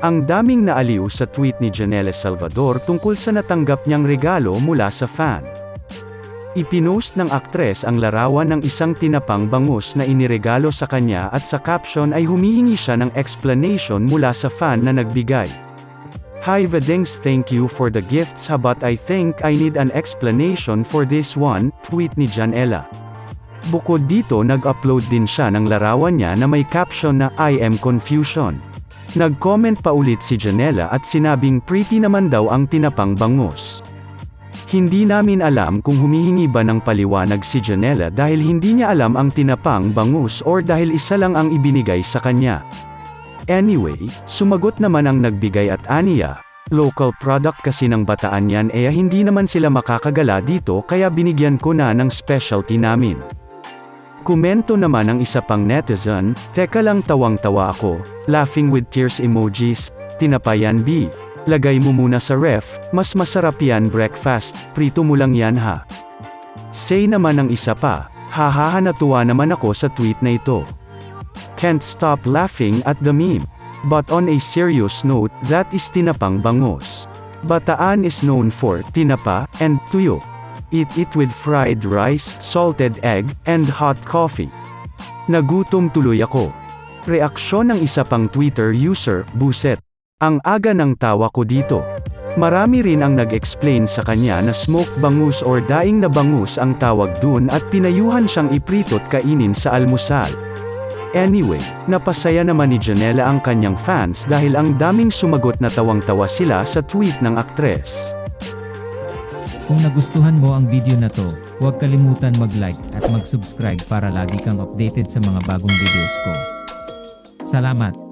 Ang daming naaliw sa tweet ni Janelle Salvador tungkol sa natanggap niyang regalo mula sa fan. Ipinost ng aktres ang larawan ng isang tinapang bangus na iniregalo sa kanya at sa caption ay humihingi siya ng explanation mula sa fan na nagbigay. Hi Vedings thank you for the gifts but I think I need an explanation for this one, tweet ni Janela. Bukod dito nag-upload din siya ng larawan niya na may caption na I am confusion. Nag-comment pa ulit si Janela at sinabing pretty naman daw ang tinapang bangus. Hindi namin alam kung humihingi ba ng paliwanag si Janela dahil hindi niya alam ang tinapang bangus or dahil isa lang ang ibinigay sa kanya. Anyway, sumagot naman ang nagbigay at aniya, local product kasi ng bataan yan eh hindi naman sila makakagala dito kaya binigyan ko na ng specialty namin. Komento naman ng isa pang netizen, teka lang tawang-tawa ako, laughing with tears emojis, tinapayan B. Lagay mo muna sa ref, mas masarap yan breakfast, prito mo lang yan ha. Say naman ng isa pa, hahaha natuwa naman ako sa tweet na ito. Can't stop laughing at the meme. But on a serious note, that is tinapang bangos. Bataan is known for tinapa and tuyo. Eat it with fried rice, salted egg, and hot coffee. Nagutom tuloy ako. Reaksyon ng isa pang Twitter user, Buset. Ang aga ng tawa ko dito. Marami rin ang nag-explain sa kanya na smoke bangus or daing na bangus ang tawag dun at pinayuhan siyang ipritot kainin sa almusal. Anyway, napasaya naman ni Janela ang kanyang fans dahil ang daming sumagot na tawang-tawa sila sa tweet ng aktres. Kung nagustuhan mo ang video na to, huwag kalimutan mag-like at mag-subscribe para lagi kang updated sa mga bagong videos ko. Salamat!